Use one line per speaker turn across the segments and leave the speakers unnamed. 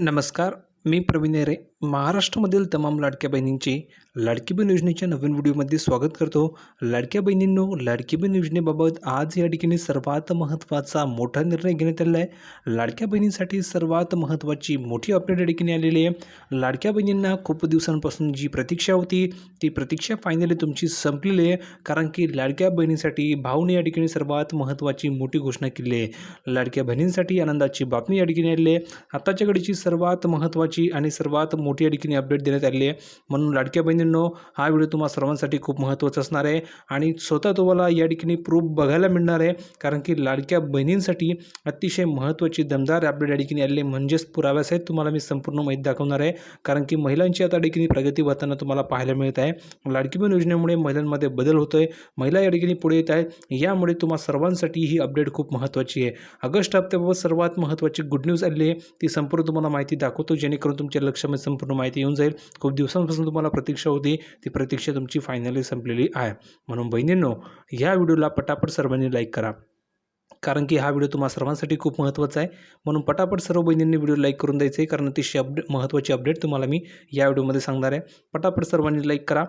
नमस्कार मी प्रवीण नेरे महाराष्ट्रामधील तमाम लाडक्या बहिणींची लाडकी बहीण योजनेच्या नवीन व्हिडिओमध्ये स्वागत करतो. लाडक्या बहिणींनो लाडकी बहीण योजनेबाबत आज या ठिकाणी सर्वात महत्त्वाचा मोठा निर्णय घेण्यात आलेला आहे. लाडक्या बहिणींसाठी सर्वात महत्त्वाची मोठी अपडेट या ठिकाणी आलेली आहे. लाडक्या बहिणींना खूप दिवसांपासून जी प्रतीक्षा होती ती प्रतीक्षा फायनली तुमची संपलेली आहे. कारण की लाडक्या बहिणींसाठी भाऊने या ठिकाणी सर्वात महत्त्वाची मोठी घोषणा केली आहे. लाडक्या बहिणींसाठी आनंदाची बातमी या ठिकाणी आलेली आहे. आताच्या घडीची सर्वात महत्त्वाची आणि सर्वात मोठी या ठिकाणी अपडेट देण्यात आलेली आहे. म्हणून लाडक्या बहिणींनो हा व्हिडिओ तुम्हाला सर्वांसाठी खूप महत्त्वाचा असणार आहे. आणि स्वतः तुम्हाला या ठिकाणी प्रूफ बघायला मिळणार आहे. कारण की लाडक्या बहिणींसाठी अतिशय महत्त्वाची दमदार अपडेट या ठिकाणी आलेली म्हणजेच म्हणजेच पुराव्यासहित तुम्हाला मी संपूर्ण माहिती दाखवणार आहे. कारण की महिलांची आता ठिकाणी प्रगती होताना तुम्हाला पाहायला मिळत आहे. लाडकी बहीण योजनेमुळे महिलांमध्ये बदल होतोय. महिला या ठिकाणी पुढे येत आहेत. यामुळे तुम्हा सर्वांसाठी ही अपडेट खूप महत्त्वाची आहे. ऑगस्ट हप्त्याबाबत सर्वात महत्त्वाची गुड न्यूज आलेली आहे. ती संपूर्ण तुम्हाला माहिती दाखवतो. जेणेकरून तुमच्या लक्षामध्ये संपूर्ण माहिती येऊन जाईल. खूप दिवसांपासून तुम्हाला प्रतीक्षा होती. ती प्रतीक्षा तुमची फायनली संपलेली आहे. म्हणून बहिणींनो ह्या व्हिडिओला पटापट सर्वांनी लाईक करा. कारण की हा व्हिडिओ तुम्हाला सर्वांसाठी खूप महत्त्वाचा आहे. म्हणून पटापट सर्व बहिणींनी व्हिडिओ लाईक करून द्यायचे. आहे कारण अतिशय अपडे महत्त्वाची अपडेट तुम्हाला मी या व्हिडिओमध्ये सांगणार आहे. पटापट सर्वांनी लाईक करा.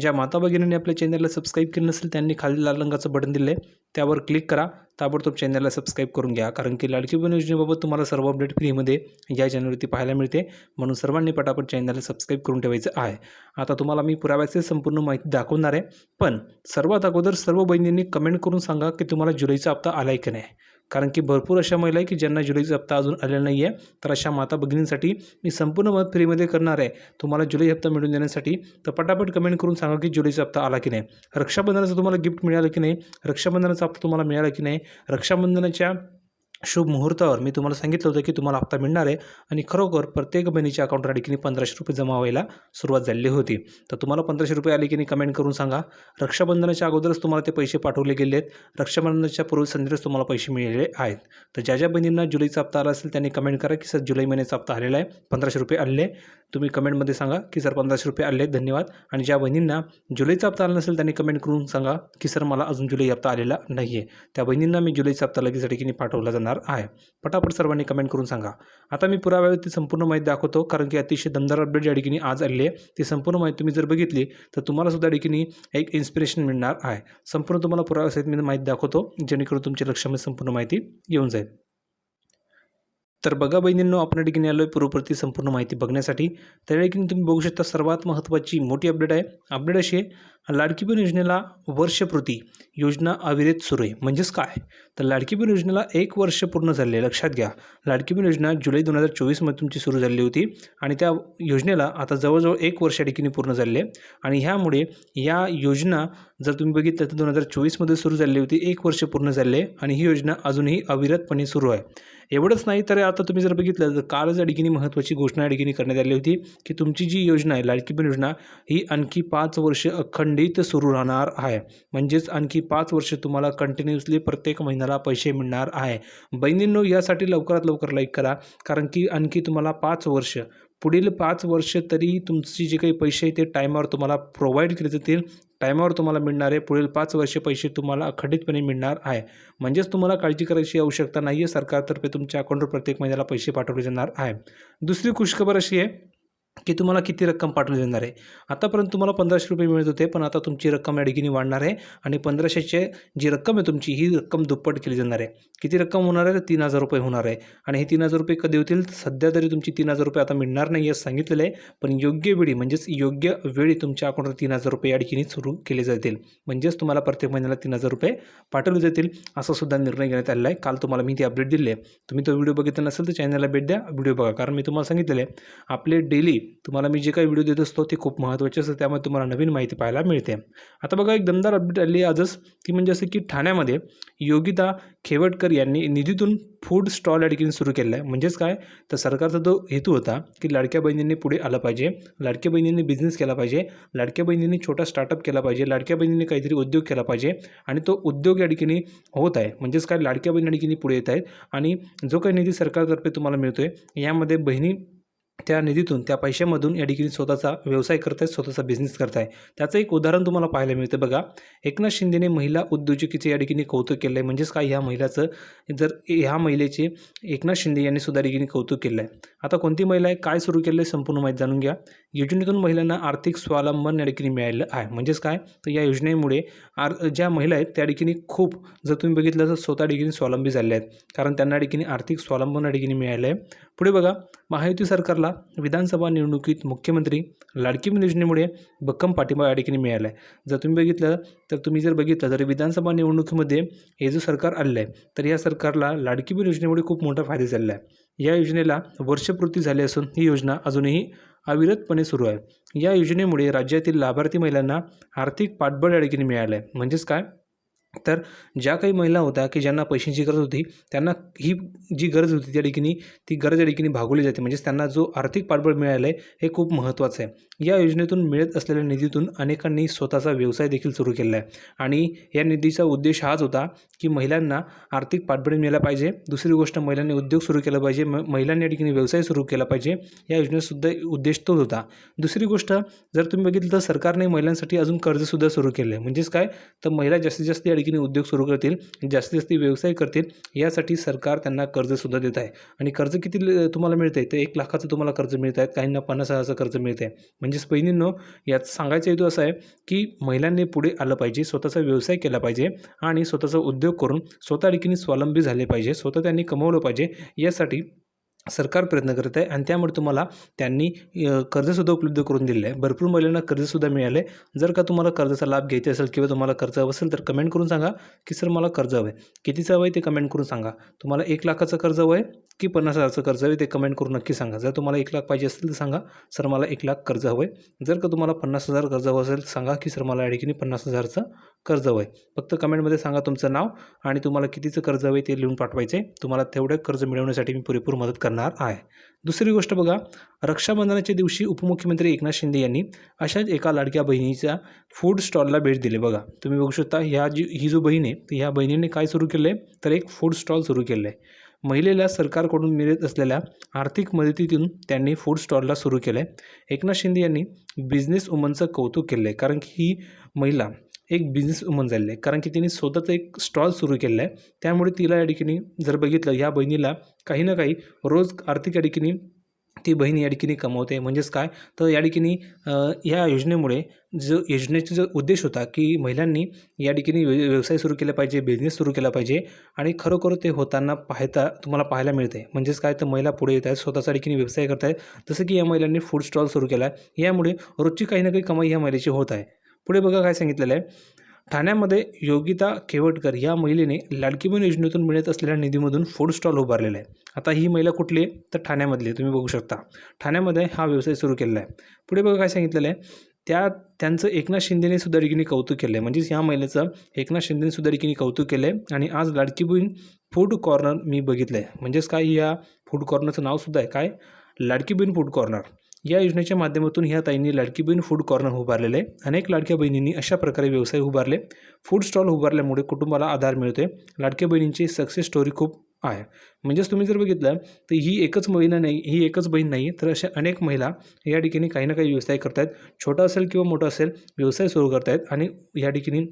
ज्या माता भगिनींनी आपल्या चॅनलला सबस्क्राईब केलं नसेल त्यांनी खाली लाल रंगाचं बटन दिलं आहे त्यावर क्लिक करा. ताबडतोब चॅनलला सबस्क्राईब करून घ्या. कारण की लाडकी बहीण योजनेबाबत तुम्हाला सर्व अपडेट फ्रीमध्ये या चॅनलवरती पाहायला मिळते. म्हणून सर्वांनी पटापट चॅनलला सबस्क्राईब करून ठेवायचं आहे. आता तुम्हाला मी पुराव्याचे संपूर्ण माहिती दाखवणार आहे. पण सर्वात अगोदर सर्व बहिणींनी कमेंट करून सांगा की तुम्हाला जुलैचा हप्ता आला आहे की नाही. कारण की भरपूर अशा महिला आहे की ज्यांना जुलैचा हप्ता अजून आलेला नाही आहे तर अशा माता भगिनींसाठी मी संपूर्ण मत फ्रीमध्ये करणार आहे. तुम्हाला जुलै हप्ता मिळून देण्यासाठी तर पटापट कमेंट करून सांगा की जुलैचा हप्ता आला की नाही. रक्षाबंधनाचं तुम्हाला गिफ्ट मिळालं की नाही? रक्षाबंधनाचा हप्ता तुम्हाला मिळाला की नाही? रक्षाबंधनाच्या शुभ मुहूर्तावर मी तुम्हाला सांगितलं होतं की तुम्हाला हप्ता मिळणार आहे आणि खरोखर प्रत्येक बहिणीच्या अकाउंटला ठिकाणी पंधराशे रुपये जमा व्हायला सुरुवात झालेली होती. तर तुम्हाला पंधराशे रुपये आले की नाही कमेंट करून सांगा. रक्षाबंधनाच्या अगोदरच तुम्हाला ते पैसे पाठवले गेले आहेत. रक्षाबंधनाच्या पूर्वसंध्येच तुम्हाला पैसे मिळालेले आहेत. तर ज्या ज्या बहिणींना जुलैचा हप्ता आला असेल त्यांनी कमेंट करा की सर जुलै महिन्याचा हप्ता आलेला आहे पंधराशे रुपये आले तुम्ही कमेंटमध्ये सांगा की सर पंधराशे रुपये आले धन्यवाद. आणि ज्या बहिणींना जुलैचा हप्ता आला नसेल त्यांनी कमेंट करून सांगा की सर मला अजून जुलै हप्ता आलेला नाही आहे त्या बहिणींना मी जुलैचा हप्ता लगेच ठिकाणी पाठवला जाणार आहे. पटापट सर्वांनी कमेंट करून सांगा. आता मी पुराव्यावरती संपूर्ण माहिती दाखवतो कारण की अतिशय दमदार अपडेट या ठिकाणी आज आलेली आहे ती संपूर्ण माहिती तुम्ही जर बघितली तर तुम्हाला सुद्धा ठिकाणी एक इन्स्पिरेशन मिळणार आहे. संपूर्ण तुम्हाला पुराव्यासहित मी माहिती दाखवतो जेणेकरून तुमच्या लक्षामध्ये संपूर्ण माहिती येऊन जाईल. तर बघा बहिणींनो आपण या ठिकाणी आलो आहे पूर्वप्रती संपूर्ण माहिती बघण्यासाठी. त्या ठिकाणी तुम्ही बघू शकता सर्वात महत्त्वाची मोठी अपडेट आहे. अपडेट अशी आहे लाडकी बहीण योजनेला वर्षपूर्ती योजना अविरत सुरू आहे. म्हणजेच काय? तर लाडकी बहीण योजनेला एक वर्ष पूर्ण झाले आहे. लक्षात घ्या. लाडकी बहीण योजना जुलै दोन हजार चोवीसमध्ये तुमची सुरू झालेली होती आणि त्या योजनेला आता जवळजवळ एक वर्ष ठिकाणी पूर्ण झाले आहे. आणि ह्यामुळे या योजना जर तुम्ही बघितलं तर दोन हजार चोवीसमध्ये सुरू झालेली होती. एक वर्ष पूर्ण झाले आणि ही योजना अजूनही अविरतपणे सुरू आहे. एवढंच नाही तर आता तुम्ही जर बघितलं तर कालच या ठिकाणी महत्त्वाची घोषणा या ठिकाणी करण्यात आली होती की तुमची जी योजना आहे लाडकी बहीण योजना ही आणखी पाच वर्ष खंडित सुरू राहणार आहे. म्हणजेच आणखी पाच वर्ष तुम्हाला कंटिन्युअसली प्रत्येक महिन्याला पैसे मिळणार आहे. बहिणींनो यासाठी लवकरात लवकर लाईक करा. कारण की आणखी तुम्हाला पाच वर्ष पुढील पाच वर्ष तरी तुमची जे काही पैसे आहे ते टायमावर तुम्हाला प्रोव्हाइड केले जातील. टायमावर तुम्हाला मिळणार आहे पुढील पाच वर्षे पैसे तुम्हाला अखंडितपणे मिळणार आहे. म्हणजेच तुम्हाला काळजी करायची आवश्यकता नाही आहे सरकारतर्फे तुमच्या अकाउंटवर प्रत्येक महिन्याला पैसे पाठवले जाणार आहे. दुसरी खुशखबर अशी आहे की तुम्हाला किती रक्कम पाठवली जाणार आहे. आतापर्यंत तुम्हाला पंधराशे रुपये मिळत होते पण आता तुमची रक्कम या ठिकाणी वाढणार आहे आणि पंधराशेचे जी रक्कम आहे तुमची ही रक्कम दुप्पट केली जाणार आहे. किती रक्कम होणार आहे? तर तीन हजार रुपये होणार आहे. आणि हे तीन हजार रुपये कधी होतील? सध्या तरी तुमची तीन हजार रुपये आता मिळणार नाही असं सांगितलेलं आहे पण योग्य वेळी म्हणजेच योग्य वेळी तुमच्या अकाउंटवर तीन हजार रुपये या ठिकाणी सुरू केले जातील. म्हणजेच तुम्हाला प्रत्येक महिन्याला तीन हजार रुपये पाठवले जातील असा सुद्धा निर्णय घेण्यात आलेला आहे. काल तुम्हाला मी ती अपडेट दिली आहे. तुम्ही तो व्हिडिओ बघितला नसेल तर चॅनलला भेट द्या. व्हिडिओ बघा कारण मी तुम्हाला सांगितलेलं आहे आपले डेली तुम्हाला मी जे काही व्हिडिओ देत असतो ते खूप महत्त्वाचे असतं त्यामुळे तुम्हाला नवीन माहिती पाहायला मिळते. आता बघा एक दमदार अपडेट आली आजच. ती म्हणजे असं की ठाण्यामध्ये योगिता खेवटकर यांनी निधीतून फूड स्टॉल या ठिकाणी सुरू केलं आहे. म्हणजेच काय? तर सरकारचा जो हेतू होता की लाडक्या बहिणींनी पुढे आलं पाहिजे लाडक्या बहिणींनी बिझनेस केला पाहिजे लाडक्या बहिणींनी छोटा स्टार्टअप केला पाहिजे लाडक्या बहिणींनी काहीतरी उद्योग केला पाहिजे आणि तो उद्योग या ठिकाणी होत आहे. म्हणजेच काय? लाडक्या बहिणी या ठिकाणी पुढे येत आहेत आणि जो काही निधी सरकारतर्फे तुम्हाला मिळतो आहे यामध्ये बहिणी त्या निधीतून त्या पैशामधून या ठिकाणी स्वतःचा व्यवसाय करतायत स्वतःचा बिझनेस करताय त्याचं एक उदाहरण तुम्हाला पाहायला मिळतं बघा. एकनाथ शिंदेने महिला उद्योजकीचे या ठिकाणी कौतुक केलं आहे म्हणजेच काय? ह्या महिलाचं जर ह्या महिलेचे एकनाथ शिंदे यांनी सुद्धा ठिकाणी कौतुक केलं आहे आता कोणती महिला आहे? काय सुरू केलं आहे संपूर्ण माहिती जाणून घ्या. योजनेतून महिलांना आर्थिक स्वावलंबन या ठिकाणी मिळालं आहे. म्हणजेच काय? तर या योजनेमुळे आर ज्या महिला आहेत त्या ठिकाणी खूप जर तुम्ही बघितलं तर स्वतः ठिकाणी स्वावलंबी झाल्या आहेत. कारण त्यांना ठिकाणी आर्थिक स्वावलंबन या ठिकाणी मिळालं आहे. पुढे बघा महायुती सरकारला विधानसभा निवडणुकीत मुख्यमंत्री लाडकी बहीण योजनेमुळे भक्कम पाठिंबा या ठिकाणी मिळाला आहे. जर तुम्ही बघितलं तर तुम्ही जर बघितलं तर विधानसभा निवडणुकीमध्ये हे जो सरकार आलेलं आहे तर या सरकारला लाडकी बहीण योजनेमुळे खूप मोठा फायदा झालेला आहे. या योजनेला वर्षपूर्ती झाली असून ही योजना अजूनही अविरतपणे सुरू आहे. या योजनेमुळे राज्यातील लाभार्थी महिलांना आर्थिक पाठबळ या ठिकाणी मिळालं आहे म्हणजेच काय? तर ज्या काही महिला होत्या की ज्यांना पैशांची गरज होती त्यांना ही जी गरज होती त्या ठिकाणी ती गरज या ठिकाणी भागवली जाते. म्हणजेच त्यांना जो आर्थिक पाठबळ मिळालं आहे हे खूप महत्त्वाचं आहे. या योजनेतून मिळत असलेल्या निधीतून अनेकांनी स्वतःचा व्यवसाय देखील सुरू केला आहे. आणि या निधीचा उद्देश हाच होता की महिलांना आर्थिक पाठबळ मिळायला पाहिजे. दुसरी गोष्ट महिलांनी उद्योग सुरू केला पाहिजे. म महिलांनी या ठिकाणी व्यवसाय सुरू केला पाहिजे. या योजनेतसुद्धा उद्देश तोच होता. दुसरी गोष्ट जर तुम्ही बघितलं तर सरकारने महिलांसाठी अजून कर्जसुद्धा सुरू केलं आहे म्हणजेच काय? तर महिला जास्तीत जास्त या ठिकाणी उद्योग सुरू करतील जास्तीत जास्त व्यवसाय करतील यासाठी सरकार त्यांना कर्जसुद्धा देत आहे. आणि कर्ज किती ल- तुम्हाला मिळतं आहे तर एक लाखाचं तुम्हाला कर्ज मिळत आहे काहींना पन्नास हजाराचं कर्ज मिळतं आहे म्हणजेच बहिणींनो यात सांगायचा हेतू असा आहे की महिलांनी पुढे आलं पाहिजे स्वतःचा व्यवसाय केला पाहिजे आणि स्वतःचा उद्योग करून स्वतः ठिकाणी स्वावलंबी झाले पाहिजे स्वतः त्यांनी कमवलं पाहिजे यासाठी सरकार प्रयत्न करत आहे आणि त्यामुळे तुम्हाला त्यांनी कर्जसुद्धा उपलब्ध करून दिलेलं आहे. भरपूर महिलांना कर्जसुद्धा मिळालं आहे. जर का तुम्हाला कर्जाचा लाभ घ्यायचा असेल किंवा तुम्हाला कर्ज हवं असेल तर कमेंट करून सांगा की सर मला कर्ज हवं आहे कितीचं हवं आहे ते कमेंट करून सांगा. तुम्हाला एक लाखाचं कर्ज हवं आहे की पन्नास हजारचं कर्ज हवं आहे ते कमेंट करून नक्की सांगा. जर तुम्हाला एक लाख पाहिजे असेल तर सांगा सर मला एक लाख कर्ज हवं आहे जर का तुम्हाला पन्नास हजार कर्ज हवं असेल सांगा की सर मला या ठिकाणी पन्नास हजारचं कर्ज हवं आहे फक्त कमेंटमध्ये सांगा तुमचं नाव आणि तुम्हाला कितीचं कर्ज हवं आहे ते लिहून पाठवायचं आहे तुम्हाला तेवढं कर्ज मिळवण्यासाठी मी पुरेपूर मदत करणार आहे. दुसरी गोष्ट बघा रक्षाबंधनाच्या दिवशी उपमुख्यमंत्री एकनाथ शिंदे यांनी अशाच एका लाडक्या बहिणीच्या फूड स्टॉलला भेट दिली. बघा तुम्ही बघू शकता ह्या जी ही जो बहीण आहे तर ह्या बहिणीने काय सुरू केलं आहे तर एक फूड स्टॉल सुरू केलं आहे महिलेला सरकारकडून मिळत असलेल्या आर्थिक मदतीतून त्यांनी फूड स्टॉलला सुरू केलं आहे एकनाथ शिंदे यांनी बिझनेस वुमनचं कौतुक केलं आहे कारण की ही महिला एक बिझनेस वुमन झालेली आहे. कारण की तिने स्वतःचं एक स्टॉल सुरू केलं आहे. त्यामुळे तिला या ठिकाणी जर बघितलं या बहिणीला काही ना काही रोज आर्थिक या ठिकाणी ती बहीण या ठिकाणी कमवते. म्हणजेच काय? तर या ठिकाणी ह्या या योजनेमुळे जो योजनेचा जो उद्देश होता की महिलांनी या ठिकाणी व्यवसाय सुरू केला पाहिजे बिझनेस सुरू केला पाहिजे आणि खरोखर ते होताना पाहता तुम्हाला पाहायला मिळते म्हणजेच काय? तर महिला पुढे येत आहेत स्वतःच्या ठिकाणी व्यवसाय करत आहेत. जसं की या महिलांनी फूड स्टॉल सुरू केला आहे. यामुळे रोजची काही ना काही कमाई या महिलेची होत आहे. पुढे बघा काय सांगितलेलं आहे. ठाण्यामध्ये योगिता केवटकर या महिलेने लाडकी बहीण योजनेतून मिळत असलेल्या निधीमधून फूड स्टॉल उभारलेला आहे. आता ही महिला कुठली आहे? तर ठाण्यामधली तुम्ही बघू शकता. ठाण्यामध्ये हा व्यवसाय सुरू केलेला आहे. पुढे बघा काय सांगितलेलं आहे. त्या त्यांचं एकनाथ शिंदेने सुद्धा कौतुक केलं आहे. म्हणजेच ह्या महिलेचं एकनाथ शिंदेने सुद्धा कौतुक केलं आहे आणि आज लाडकी बहीण फूड कॉर्नर मी बघितलं आहे म्हणजेच काय या फूड कॉर्नरचं नावसुद्धा आहे? काय? लाडकी बहीण फूड कॉर्नर या योजनेच्या माध्यमातून ह्या ताईंनी लाडकी बहीण फूड कॉर्नर उभारलेले आहे. अनेक लाडक्या बहिणींनी अशा प्रकारे व्यवसाय उभारले. फूड स्टॉल उभारल्यामुळे कुटुंबाला आधार मिळते लाडक्या बहिणींची सक्सेस स्टोरी खूप आहे. म्हणजेच तुम्ही जर बघितलं तर ही एकच महिला नाही ही एकच बहीण नाही तर अशा अनेक महिला या ठिकाणी काही ना काही व्यवसाय करत आहेत छोटा असेल किंवा मोठा असेल व्यवसाय सुरू करत आहेत आणि या ठिकाणी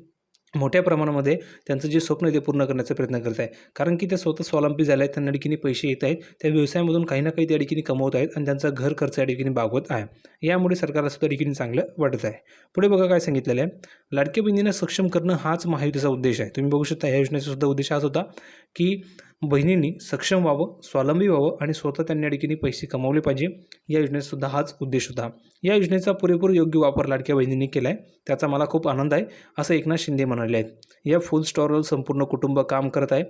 मोठ्या प्रमाणामध्ये त्यांचं जे स्वप्न आहे ते पूर्ण करण्याचा प्रयत्न करत आहे. कारण की त्या स्वतः स्वावलंबी झाल्या आहेत त्यांना ठिकाणी पैसे येत आहेत त्या व्यवसायामधून काही ना काही त्या ठिकाणी कमवत आहेत आणि त्यांचा घर खर्च या ठिकाणी भागवत आहे. यामुळे सरकारला सुद्धा ठिकाणी चांगलं वाटत आहे. पुढे बघा काय सांगितलेलं आहे. लाडक्या बहिणींना सक्षम करणं हाच महायुतीचा उद्देश आहे. तुम्ही बघू शकता या योजनेचा सुद्धा उद्देश हाच होता की बहिणींनी सक्षम व्हावं स्वावलंबी व्हावं आणि स्वतः त्यांनी अडकीने पैसे कमवले पाहिजे या योजनेचासुद्धा हाच उद्देश होता. या योजनेचा पुरेपूर योग्य वापर लाडक्या बहिणींनी केला आहे त्याचा मला खूप आनंद आहे असं एकनाथ शिंदे म्हणाले आहेत. या फुल स्टॉरवर संपूर्ण कुटुंब काम करत आहे.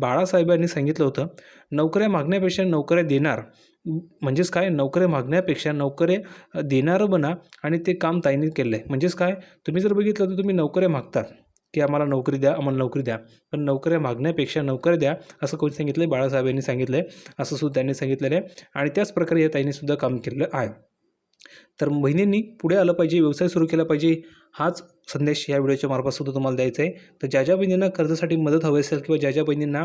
बाळासाहेबांनी सांगितलं होतं नोकऱ्या मागण्यापेक्षा नोकऱ्या देणार म्हणजेच काय? नोकऱ्या मागण्यापेक्षा नोकऱ्या देणारं बना आणि ते काम ताईने केलं आहे म्हणजेच काय? तुम्ही जर बघितलं तर तुम्ही नोकऱ्या मागतात की आम्हाला नोकरी द्या आम्हाला नोकरी द्या. पण नोकऱ्या मागण्यापेक्षा नोकऱ्या द्या असं कोणी सांगितलं आहे बाळासाहेब यांनी सांगितलं आहे असं सुद्धा त्यांनी सांगितलेलं आहे. आणि त्याच प्रकारे या ताईंनीसुद्धा काम केलेलं आहे. तर महिन्यांनी पुढे आलं पाहिजे व्यवसाय सुरू केला पाहिजे. हाच संदेश या व्हिडिओच्या मार्फतसुद्धा तुम्हाला द्यायचा आहे तर ज्या ज्या बहिणींना कर्जासाठी मदत हवी असेल किंवा ज्या ज्या बहिणींना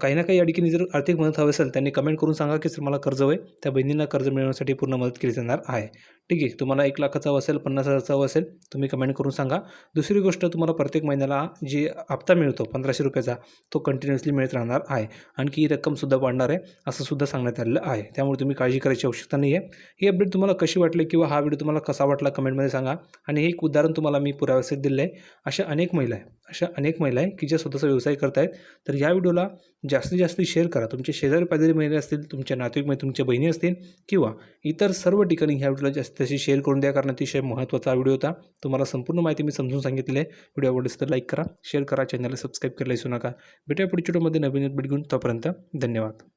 काही ना काही या ठिकाणी जर आर्थिक मदत हवी असेल त्यांनी कमेंट करून सांगा की सर मला कर्ज हवं त्या बहिणींना कर्ज मिळवण्यासाठी पूर्ण मदत केली जाणार आहे. ठीक आहे? तुम्हाला एक लाखाचा हवं असेल पन्नास हजारचा हवं असेल तुम्ही कमेंट करून सांगा. दुसरी गोष्ट तुम्हाला प्रत्येक महिन्याला जी हप्ता मिळतो पंधराशे रुपयाचा तो कंटिन्युअसली मिळत राहणार आहे. आणखी ही रक्कमसुद्धा वाढणार आहे असं सुद्धा सांगण्यात आलेलं आहे. त्यामुळे तुम्ही काळजी करायची आवश्यकता नाही आहे ही अपडेट तुम्हाला कशी वाटली किंवा हा व्हिडिओ तुम्हाला कसा वाटला कमेंटमध्ये सांगा. आणि हे एक उदाहरण तुम्हाला मी मी पुराव्यासहित दिले आहे. अशा अनेक महिला आहे. अशा अनेक महिला आहे की ज्या स्वतःचा व्यवसाय करत आहेत तर या व्हिडिओला जास्तीत जास्त शेअर करा. तुमचे शेजारी पाजारी महिला असतील तुमच्या नातेवाईक म्हणजे तुमच्या बहिणी असतील किंवा इतर सर्व ठिकाणी ह्या व्हिडिओला जास्तीत जास्त शेअर करून द्या कारण अतिशय महत्त्वाचा व्हिडिओ होता. तुम्हाला संपूर्ण माहिती मी समजून सांगितली आहे. व्हिडिओ आवडल्यास तर लाईक करा शेअर करा चॅनलला सबस्क्राईब करायला विसरू नका. भेटूया पुढच्या व्हिडिओमध्ये नवीन भेट घेऊन. तोपर्यंत धन्यवाद.